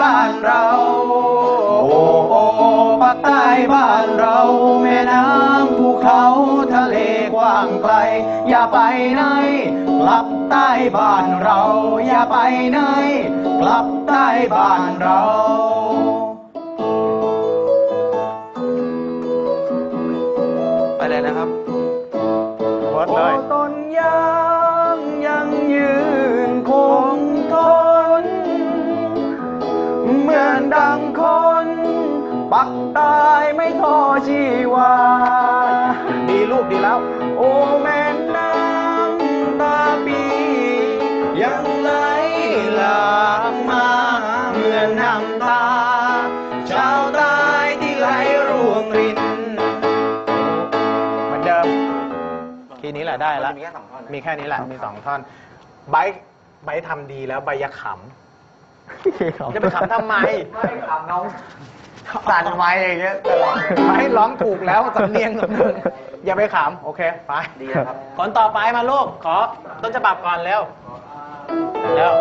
บ้านเรา โอ้โอ้ภาคใต้บ้านเรา แม่น้ำภูเขาทะเลกว้างไกล อย่าไปไหนกลับใต้บ้านเรา อย่าไปไหนกลับใต้บ้านเราไปเลยนะครับ เหมือนดังคน ปักตายไม่ท้อชีวา ดีลูกดีแล้ว โอ้แม่น้ำตาปี ยังไหลหลากมาเหมือนน้ำตา ชาวใต้ที่ไหลร่วงรินเหมือนเดิมทีนี้แหละได้แล้ว มีแค่สองท่อน มีแค่นี้แหละ มีสองท่อนไบร์ทไบร์ททำดีแล้วใบอย่าขำ จะไปขำทำไมไม่ขำน้องสั่นไว้อย่างเงี้ยตลอดไม่ร้องถูกแล้วสำเนียงสำเนียงอย่าไปขำโอเคไปดีนะครับคนต่อไปมาลูกขอต้นฉบับก่อนเร็วเร็ว